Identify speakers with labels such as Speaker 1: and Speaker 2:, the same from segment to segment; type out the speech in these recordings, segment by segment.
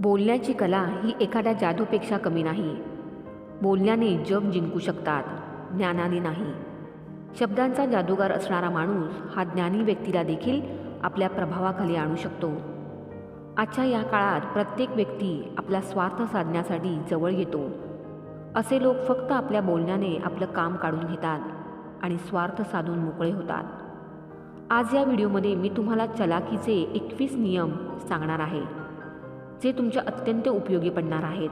Speaker 1: बोलण्याची कला ही एखाद्या जादूपेक्षा कमी नाही. बोलण्याने जग जिंकू शकतात ज्ञानाने नाही. शब्दांचा जादूगार असणारा माणूस हा ज्ञानी व्यक्तीला देखील आपल्या प्रभावाखाली आणू शकतो. आजच्या या काळात प्रत्येक व्यक्ती आपला स्वार्थ साधण्यासाठी जवळ येतो. असे लोक फक्त आपल्या बोलण्याने आपलं काम काढून घेतात आणि स्वार्थ साधून मोकळे होतात. आज या व्हिडिओमध्ये मी तुम्हाला चलाकीचे एकवीस नियम सांगणार आहे. जे तुमच्या अत्यंत उपयोगी पडणार आहेत.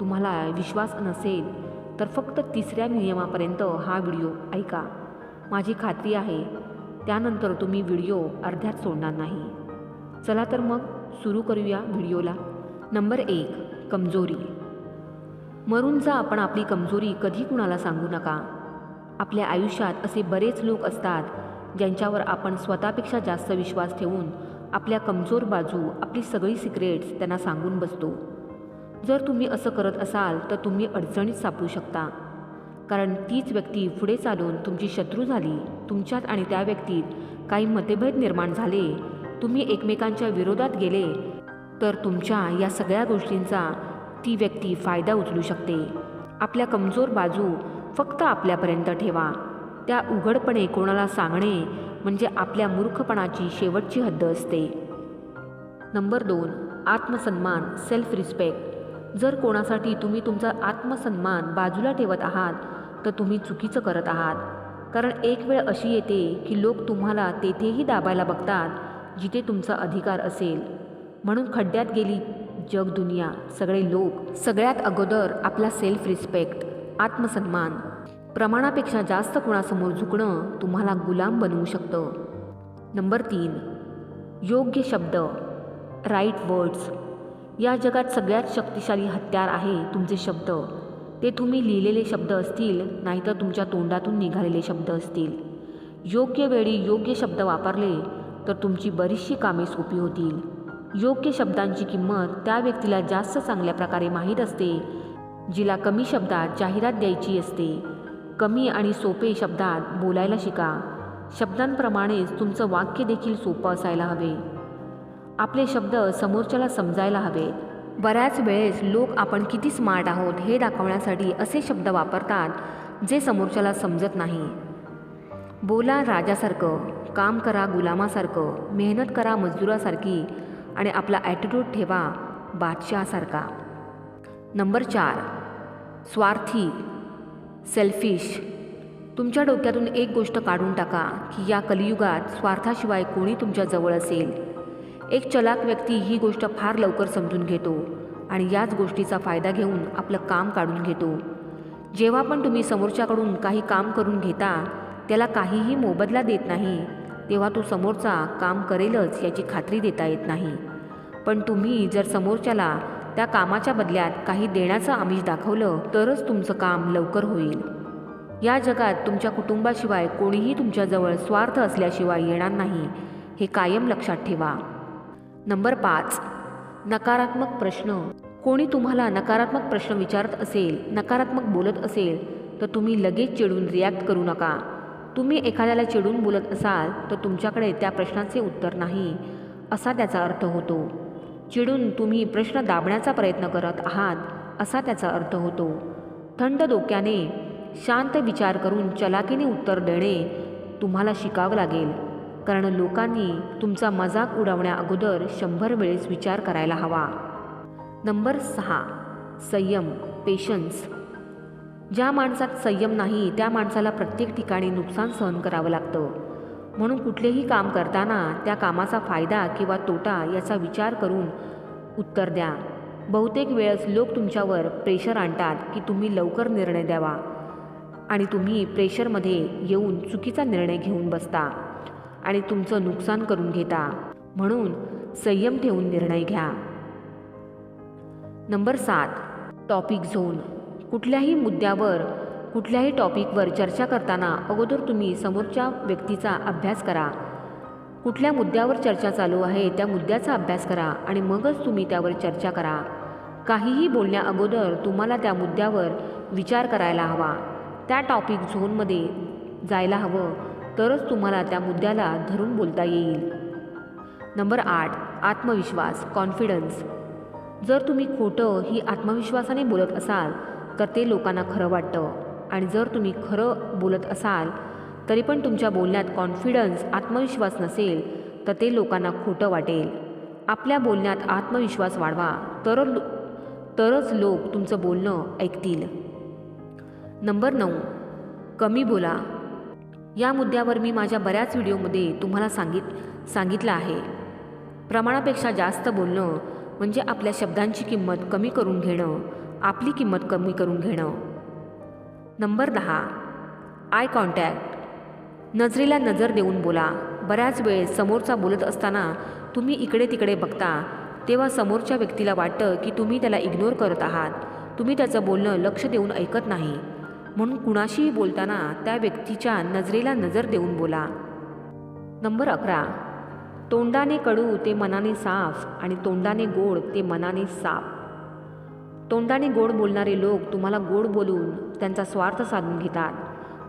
Speaker 1: तुम्हाला विश्वास नसेल तर फक्त तिसऱ्या नियमापर्यंत हा व्हिडिओ ऐका. माझी खात्री आहे त्यानंतर तुम्ही व्हिडिओ अर्ध्यात सोडणार नाही. चला तर मग सुरू करूया व्हिडिओला. नंबर एक कमजोरी. मरून जा आपण आपली कमजोरी कधी कुणाला सांगू नका. आपल्या आयुष्यात असे बरेच लोक असतात ज्यांच्यावर आपण स्वतःपेक्षा जास्त विश्वास ठेवून आपल्या कमजोर बाजू आपली सगळी सिक्रेट्स त्यांना सांगून बसतो. जर तुम्ही असं करत असाल तर तुम्ही अडचणीत सापडू शकता. कारण तीच व्यक्ती पुढे चालून तुमची शत्रू झाली तुमच्यात आणि त्या व्यक्तीत काही मतभेद निर्माण झाले तुम्ही एकमेकांच्या विरोधात गेले तर तुमच्या या सगळ्या गोष्टींचा ती व्यक्ती फायदा उचलू शकते. आपल्या कमजोर बाजू फक्त आपल्यापर्यंत ठेवा. त्या उघडपणे कोणाला सांगणे म्हणजे आपल्या मूर्खपणाची शेवटची हद्द असते. नंबर दोन आत्मसन्मान सेल्फ रिस्पेक्ट जर कोणासाठी तुम्ही तुमचा आत्मसन्मान बाजूला ठेवत आहात तर तुम्ही चुकीचं करत आहात. कारण एक वेळ अशी येते की लोक तुम्हाला तेथेही दाबायला बघतात जिथे तुमचा अधिकार असेल. म्हणून खड्ड्यात गेली जग दुनिया सगळे लोक सगळ्यात अगोदर आपला सेल्फ रिस्पेक्ट आत्मसन्मान. प्रमाणापेक्षा जास्त कुणासमोर झुकणं तुम्हाला गुलाम बनवू शकतं. नंबर तीन योग्य शब्द राईट वर्ड्स या जगात सगळ्यात शक्तिशाली हत्यार आहे तुमचे शब्द. ते तुम्ही लिहिलेले शब्द असतील नाहीतर तुमच्या तोंडातून निघालेले शब्द असतील. योग्य वेळी योग्य शब्द वापरले तर तुमची बरीचशी कामे सोपी होतील. योग्य शब्दांची किंमत त्या व्यक्तीला जास्त चांगल्या प्रकारे माहीत असते जिला कमी शब्दात जाहिरात द्यायची असते. कमी आणि सोपे शब्दात बोलायला शिका. शब्दांप्रमाणेच तुमचं वाक्य देखील सोपं असायला हवे. आपले शब्द समोरच्याला समजायला हवे बऱ्याच वेळेस लोक आपण किती स्मार्ट आहोत हे दाखवण्यासाठी असे शब्द वापरतात जे समोरच्याला समजत नाही. बोला राजासारखं काम करा गुलामासारखं मेहनत करा मजदुरासारखी आणि आपला ॲटिट्यूड ठेवा बादशहासारखा. नंबर चार. स्वार्थी. सेल्फिश तुमच्या डोक्यातून एक गोष्ट काढून टाका की या कलियुगात स्वार्थाशिवाय कोणी तुमच्याजवळ असेल. एक चलाक व्यक्ती ही गोष्ट फार लवकर समजून घेतो आणि याच गोष्टीचा फायदा घेऊन आपलं काम काढून घेतो. जेव्हा पण तुम्ही समोरच्याकडून काही काम करून घेता त्याला काहीही मोबदला देत नाही तेव्हा तो समोरचा काम करेलच याची खात्री देता येत नाही. पण तुम्ही जर समोरच्याला त्या कामाच्या बदल्यात काही देण्याचं आमिष दाखवलं तरच तुमचं काम लवकर होईल. या जगात तुमच्या कुटुंबाशिवाय कोणीही तुमच्याजवळ स्वार्थ असल्याशिवाय येणार नाही हे कायम लक्षात ठेवा. नंबर पाच. नकारात्मक प्रश्न. कोणी तुम्हाला नकारात्मक प्रश्न विचारत असेल नकारात्मक बोलत असेल तर तुम्ही लगेच चिडून रिॲक्ट करू नका. तुम्ही एखाद्याला चिडून बोलत असाल तर तुमच्याकडे त्या प्रश्नाचे उत्तर नाही असा त्याचा अर्थ होतो. चिडून तुम्ही प्रश्न दाबण्याचा प्रयत्न करत आहात असा त्याचा अर्थ होतो. थंड डोक्याने शांत विचार करून चलाकीने उत्तर देणे तुम्हाला शिकावं लागेल कारण लोकांनी तुमचा मजाक उडवण्या अगोदर शंभर वेळेस विचार करायला हवा. नंबर सहा संयम पेशन्स ज्या माणसात संयम नाही त्या माणसाला प्रत्येक ठिकाणी नुकसान सहन करावं लागतं. म्हणून कुठलेही काम करताना त्या कामाचा फायदा किंवा तोटा याचा विचार करून उत्तर द्या. बहुतेक वेळेस लोक तुमच्यावर प्रेशर आणतात की तुम्ही लवकर निर्णय द्यावा आणि तुम्ही प्रेशरमध्ये येऊन चुकीचा निर्णय घेऊन बसता आणि तुमचं नुकसान करून घेता. म्हणून संयम ठेवून निर्णय घ्या. नंबर सात टॉपिक झोन कुठल्याही मुद्द्यावर कुठल्याही टॉपिकवर चर्चा करताना अगोदर तुम्ही समोरच्या व्यक्तीचा अभ्यास करा. कुठल्या मुद्द्यावर चर्चा चालू आहे त्या मुद्द्याचा अभ्यास करा आणि मगच तुम्ही त्यावर चर्चा करा. काहीही बोलण्या अगोदर तुम्हाला त्या मुद्द्यावर विचार करायला हवा. त्या टॉपिक झोनमध्ये जायला हवं तरच तुम्हाला त्या मुद्द्याला धरून बोलता येईल. नंबर आठ आत्मविश्वास कॉन्फिडन्स. जर तुम्ही खोटं ही आत्मविश्वासाने बोलत असाल तर ते लोकांना खरं वाटतं. आणि जर तुम्ही खरं बोलत असाल तरी पण तुमच्या बोलण्यात कॉन्फिडन्स आत्मविश्वास नसेल तर ते लोकांना खोटं वाटेल. आपल्या बोलण्यात आत्मविश्वास वाढवा तर तरच लोक तुमचं बोलणं ऐकतील. नंबर नऊ कमी बोला. या मुद्द्यावर मी माझ्या बऱ्याच व्हिडिओमध्ये तुम्हाला सांगित सांगितलं आहे. प्रमाणापेक्षा जास्त बोलणं म्हणजे आपल्या शब्दांची किंमत कमी करून घेणं आपली किंमत कमी करून घेणं. नंबर दहा. आय कॉन्टॅक्ट नजरेला नजर देऊन बोला. बऱ्याच वेळ समोरचा बोलत असताना तुम्ही इकडे तिकडे बघता तेव्हा समोरच्या व्यक्तीला वाटतं की तुम्ही त्याला इग्नोर करत आहात. तुम्ही त्याचं बोलणं लक्ष देऊन ऐकत नाही. म्हणून कुणाशीही बोलताना त्या व्यक्तीच्या नजरेला नजर देऊन बोला. नंबर अकरा. तोंडाने कडू ते मनाने साफ आणि तोंडाने गोड ते मनाने साफ. तोंडाने गोड बोलणारे लोक तुम्हाला गोड बोलून त्यांचा स्वार्थ साधून घेतात.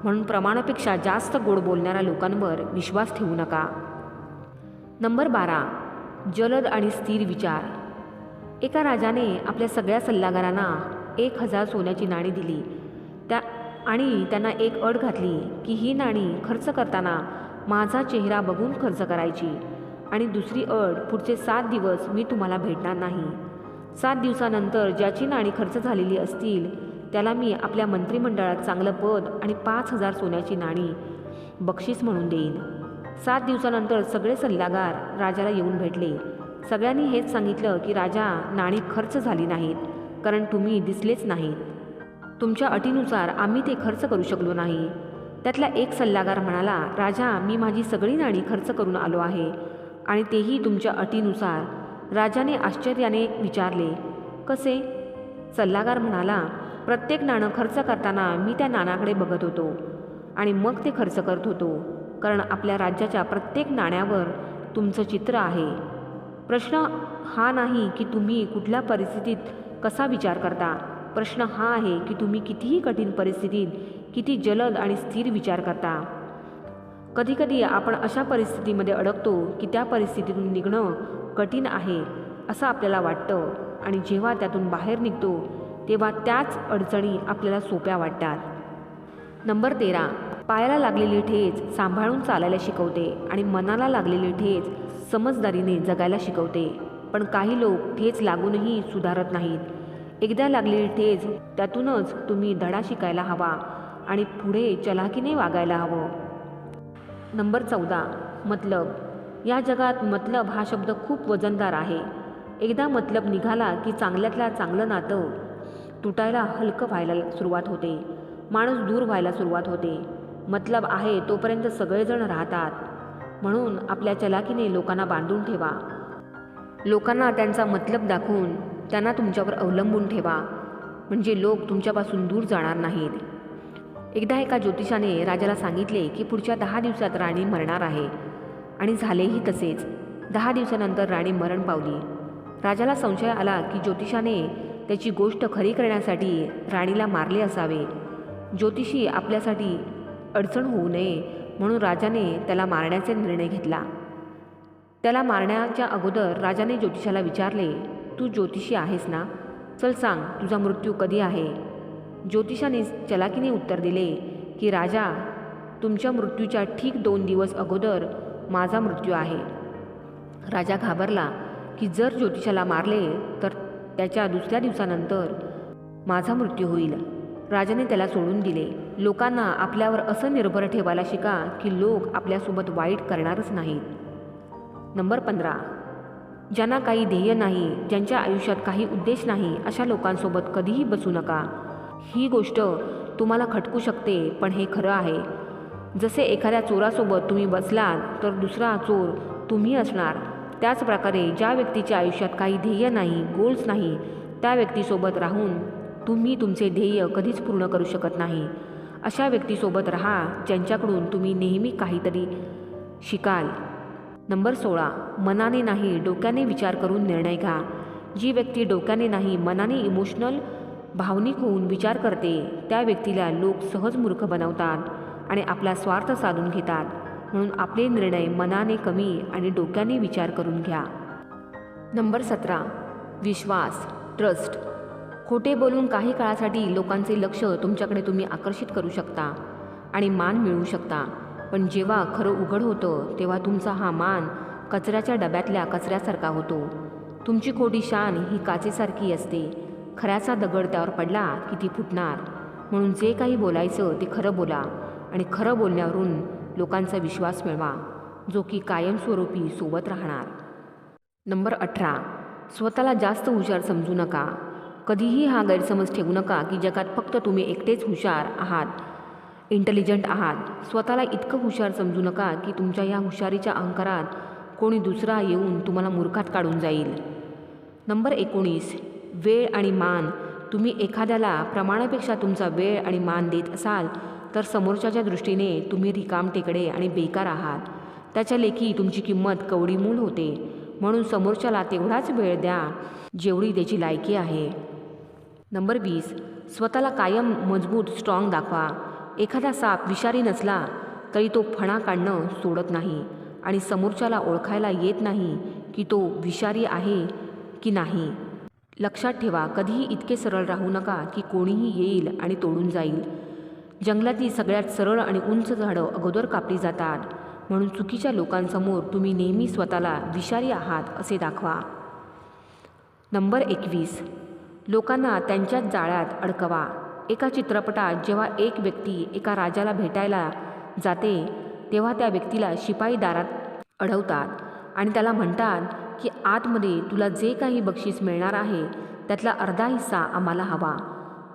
Speaker 1: म्हणून प्रमाणापेक्षा जास्त गोड बोलणाऱ्या लोकांवर विश्वास ठेवू नका. नंबर बारा. जलद आणि स्थिर विचार. एका राजाने आपल्या सगळ्या सल्लागारांना एक हजार सोन्याची नाणी दिली. त्या आणि त्यांना एक अट घातली की ही नाणी खर्च करताना माझा चेहरा बघून खर्च करायची आणि दुसरी अट पुढचे सात दिवस मी तुम्हाला भेटणार नाही. सात दिवसानंतर ज्याची नाणी खर्च झालेली असतील त्याला मी आपल्या मंत्रिमंडळात चांगलं पद आणि पाच हजार सोन्याची नाणी बक्षीस म्हणून देईन. सात दिवसानंतर सगळे सल्लागार राजाला येऊन भेटले. सगळ्यांनी हेच सांगितलं की राजा नाणी खर्च झाली नाहीत कारण तुम्ही दिसलेच नाहीत. तुमच्या अटीनुसार आम्ही ते खर्च करू शकलो नाही. त्यातला एक सल्लागार म्हणाला राजा मी माझी सगळी नाणी खर्च करून आलो आहे आणि तेही तुमच्या अटीनुसार. राजाने आश्चर्याने विचारले कसे? सल्लागार म्हणाला प्रत्येक नाणं खर्च करताना मी त्या नाण्याकडे बघत होतो आणि मग ते खर्च करत होतो कारण आपल्या राज्याच्या प्रत्येक नाण्यावर तुमचं चित्र आहे. प्रश्न हा नाही की तुम्ही कुठल्या परिस्थितीत कसा विचार करता. प्रश्न हा आहे की तुम्ही कितीही कठीण परिस्थितीत किती जलद आणि स्थिर विचार करता. कधीकधी आपण अशा परिस्थितीमध्ये अडकतो की त्या परिस्थितीतून निघणं कठीण आहे असं आपल्याला वाटतं आणि जेव्हा त्यातून बाहेर निघतो तेव्हा त्याच अडचणी आपल्याला सोप्या वाटतात. नंबर तेरा. पायाला लागलेली ठेच सांभाळून चालायला शिकवते आणि मनाला लागलेली ठेच समजदारीने जगायला शिकवते. पण काही लोक ठेच लागूनही सुधारत नाहीत. एकदा लागलेली ठेच त्यातूनच तुम्ही धडा शिकायला हवा आणि पुढे चलाकीने वागायला हवं. नंबर चौदा. मतलब. या जगात मतलब हा शब्द खूप वजनदार आहे. एकदा मतलब निघाला की चांगल्यातल्या चांगलं नातं तुटायला हलकं व्हायला सुरुवात होते. माणूस दूर व्हायला सुरुवात होते. मतलब आहे तोपर्यंत सगळेजण राहतात. म्हणून आपल्या चलाकीने लोकांना बांधून ठेवा. लोकांना त्यांचा मतलब दाखवून त्यांना तुमच्यावर अवलंबून ठेवा. म्हणजे लोक तुमच्यापासून दूर जाणार नाहीत. एकदा एका ज्योतिषाने राजाला सांगितले की पुढच्या दहा दिवसात राणी मरणार आहे. आणि झालेही तसेच. दहा दिवसानंतर राणी मरण पावली. राजाला संशय आला की ज्योतिषाने त्याची गोष्ट खरी करण्यासाठी राणीला मारले असावे. ज्योतिषी आपल्यासाठी अडचण होऊ नये म्हणून राजाने त्याला मारण्याचा निर्णय घेतला. त्याला मारण्याच्या अगोदर राजाने ज्योतिषाला विचारले तू ज्योतिषी आहेस ना? चल सांग तुझा मृत्यू कधी आहे? ज्योतिषाने चलाकीने उत्तर दिले की राजा तुमच्या मृत्यूच्या ठीक दोन दिवस अगोदर माझा मृत्यू आहे. राजा घाबरला की जर ज्योतिषाला मारले तर त्याच्या दुसऱ्या दिवसानंतर माझा मृत्यू होईल. राजाने त्याला सोडून दिले. लोकांना आपल्यावर असं निर्भर ठेवायला शिका की लोक आपल्यासोबत वाईट करणारच नाहीत. नंबर पंधरा. ज्यांना काही ध्येय नाही ज्यांच्या आयुष्यात काही उद्देश नाही अशा लोकांसोबत कधीही बसू नका. ही गोष्ट तुम्हाला खटकू शकते पण हे खरं आहे. जसे एखाद्या चोरासोबत तुम्ही बसलात तर दुसरा चोर तुम्ही असणार. त्याच प्रकारे ज्या व्यक्तीच्या आयुष्यात काही ध्येय नाही गोल्स नाही त्या व्यक्तीसोबत राहून तुम्ही तुमचे ध्येय कधीच पूर्ण करू शकत नाही. अशा व्यक्तीसोबत राहा ज्यांच्याकडून तुम्ही नेहमी काहीतरी शिकाल. नंबर सोळा मनाने नाही डोक्याने विचार करून निर्णय घ्या. जी व्यक्ती डोक्याने नाही मनाने इमोशनल भावनिक होऊन विचार करते त्या व्यक्तीला लोक सहज मूर्ख बनवतात. आणि आपला स्वार्थ साधून घेतात. म्हणून आपले निर्णय मनाने कमी आणि डोक्याने विचार करून घ्या. नंबर सतरा. विश्वास. ट्रस्ट. खोटे बोलून काही काळासाठी लोकांचे लक्ष तुमच्याकडे तुम्ही आकर्षित करू शकता आणि मान मिळवू शकता. पण जेव्हा खरं उघड होतं तेव्हा तुमचा हा मान कचऱ्याच्या डब्यातल्या कचऱ्यासारखा होतो. तुमची खोटी शान ही काचेसारखी असते. खऱ्याचा दगड त्यावर पडला की ती फुटणार. म्हणून जे काही बोलायचं ते खरं बोला. आणि खरं बोलण्यावरून लोकांचा विश्वास मिळवा जो की कायमस्वरूपी सोबत राहणार. नंबर अठरा. स्वतःला जास्त हुशार समजू नका. कधीही हा गैरसमज ठेवू नका की जगात फक्त तुम्ही एकटेच हुशार आहात. इंटेलिजंट आहात. स्वतःला इतकं हुशार समजू नका की तुमच्या या हुशारीच्या अहंकारात कोणी दुसरा येऊन तुम्हाला मूर्खात काढून जाईल. नंबर एकोणीस. वेळ आणि मान. तुम्ही एखाद्याला प्रमाणापेक्षा तुमचा वेळ आणि मान देत असाल तर समोरच्याच्या दृष्टीने तुम्ही रिकाम टेकडे आणि बेकार आहात त्याच्या लेखी तुमची किंमत कवडीमूल होते. म्हणून समोरच्याला तेवढाच वेळ द्या जेवढी त्याची लायकी आहे. नंबर वीस. स्वतःला कायम मजबूत स्ट्रॉंग दाखवा. एखादा साप विषारी नसला तरी तो फणा काढणं सोडत नाही आणि समोरच्याला ओळखायला येत नाही की तो विषारी आहे की नाही. लक्षात ठेवा कधीही इतके सरळ राहू नका की कोणीही येईल आणि तोडून जाईल. जंगलातील सगळ्यात सरळ आणि उंच झाडं अगोदर कापली जातात. म्हणून चुकीच्या लोकांसमोर तुम्ही नेहमी स्वतःला विषारी आहात असे दाखवा. नंबर एकवीस. लोकांना त्यांच्याच जाळ्यात अडकवा. एका चित्रपटात जेव्हा एक व्यक्ती एका राजाला भेटायला जाते तेव्हा त्या व्यक्तीला शिपाई दारात अडवतात आणि त्याला म्हणतात की आतमध्ये तुला जे काही बक्षीस मिळणार आहे त्यातला अर्धा हिस्सा आम्हाला हवा.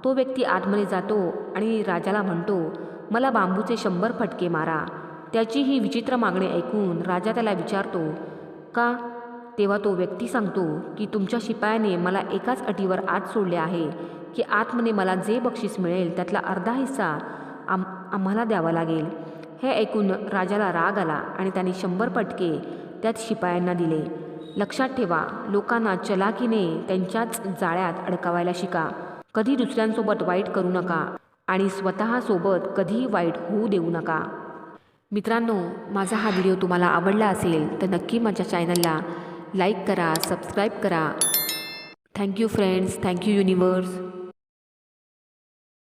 Speaker 1: तो व्यक्ती आतमध्ये जातो आणि राजाला म्हणतो मला बांबूचे शंभर फटके मारा. त्याची ही विचित्र मागणी ऐकून राजा त्याला विचारतो का? तेव्हा तो व्यक्ती सांगतो की तुमच्या शिपायाने मला एकाच अटीवर आत सोडले आहे की आतमध्ये मला जे बक्षीस मिळेल त्यातला अर्धा हिस्सा आम आम्हाला द्यावा लागेल. हे ऐकून राजाला राग आला आणि त्याने शंभर पटके त्यात शिपायांना दिले. लक्षात ठेवा लोकांना चलाकीने त्यांच्याच जाळ्यात अडकवायला शिका. कधी दुसऱ्यांसोबत वाईट करू नका आणि स्वतःसोबत कधीही वाईट होऊ देऊ नका. मित्रांनो माझा हा व्हिडिओ तुम्हाला आवडला असेल तर नक्की माझ्या चॅनलला लाईक करा सबस्क्राईब करा. Thank you friends thank you universe